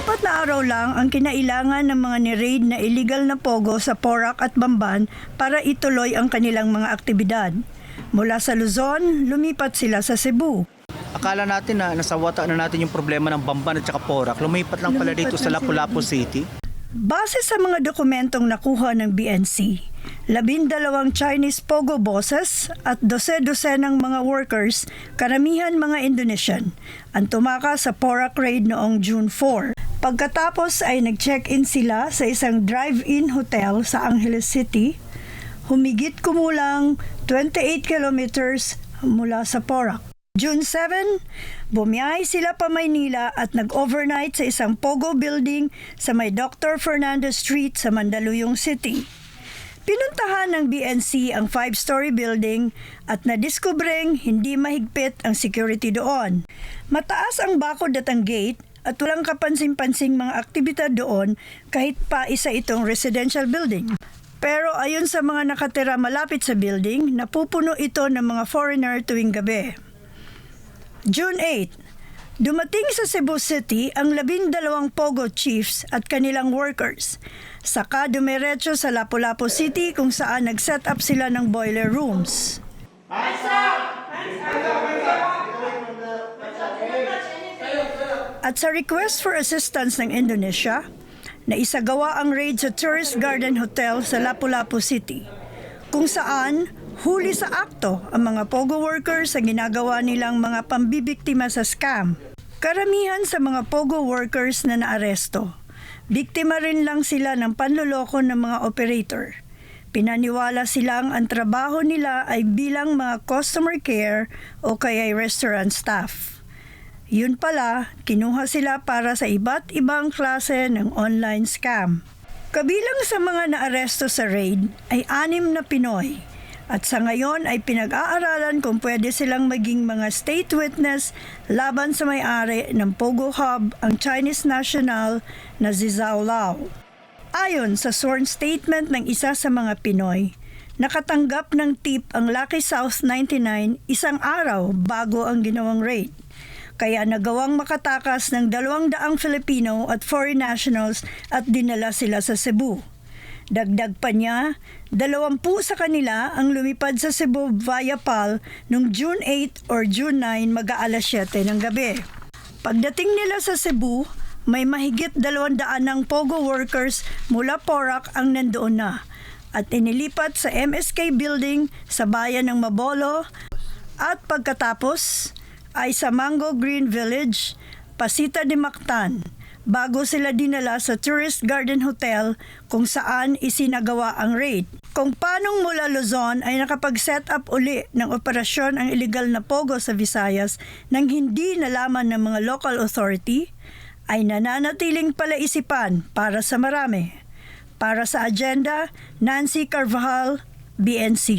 Apat na araw lang ang kinailangan ng mga ni-raid na illegal na pogo sa Porac at Bamban para ituloy ang kanilang mga aktibidad. Mula sa Luzon, lumipat sila sa Cebu. Akala natin na nasawata na natin yung problema ng Bamban at saka Porac. Lumipat lang pala Lumipat dito sa Lapu-Lapu City. Base sa mga dokumentong nakuha ng BNC, labindalawang Chinese pogo bosses at dose-dose ng mga workers, karamihan mga Indonesian, ang tumakas sa Porac raid noong June 4. Pagkatapos ay nag-check-in sila sa isang drive-in hotel sa Angeles City, humigit kumulang 28 kilometers mula sa Porac. June 7, bumiyahe sila pa Maynila at nag-overnight sa isang pogo building sa may Dr. Fernandez Street sa Mandaluyong City. Pinuntahan ng BNC ang five-story building at nadiskubreng hindi mahigpit ang security doon. Mataas ang bakod at ang gate at walang kapansin-pansing mga aktibidad doon kahit pa isa itong residential building. Pero ayon sa mga nakatira malapit sa building, napupuno ito ng mga foreigner tuwing gabi. June 8, dumating sa Cebu City ang labindalawang Pogo Chiefs at kanilang workers. Saka dumiretso sa Lapu-Lapu City kung saan nag-set up sila ng boiler rooms. At sa request for assistance ng Indonesia, naisagawa ang raid sa Tourist Garden Hotel sa Lapu-Lapu City, kung saan huli sa akto ang mga pogo workers sa ginagawa nilang mga pambibiktima sa scam. Karamihan sa mga pogo workers na naaresto, biktima rin lang sila ng panloloko ng mga operator. Pinaniwala silang ang trabaho nila ay bilang mga customer care o kaya restaurant staff. Yun pala, kinuha sila para sa iba't ibang klase ng online scam. Kabilang sa mga naaresto sa raid ay anim na Pinoy at sa ngayon ay pinag-aaralan kung pwede silang maging mga state witness laban sa may-ari ng Pogo Hub ang Chinese national na Zizao Lao. Ayon sa sworn statement ng isa sa mga Pinoy, nakatanggap ng tip ang Lucky South 99 isang araw bago ang ginawang raid kaya nagawang makatakas ng dalawang daang Filipino at foreign nationals at dinala sila sa Cebu. Dagdag pa niya, dalawampu sa kanila ang lumipad sa Cebu via PAL noong June 8 or June 9 mag-aalas 7 ng gabi. Pagdating nila sa Cebu, may mahigit dalawang daan ng POGO workers mula Porac ang nandoon na at inilipat sa MSK building sa bayan ng Mabolo at pagkatapos ay sa Mango Green Village, Pasita de Mactan, bago sila dinala sa Tourist Garden Hotel kung saan isinagawa ang raid. Kung paanong mula Luzon ay nakapag-set up uli ng operasyon ang illegal na pogo sa Visayas nang hindi nalaman ng mga local authority, ay nananatiling palaisipan para sa marami. Para sa agenda, Nancy Carvajal, BNC.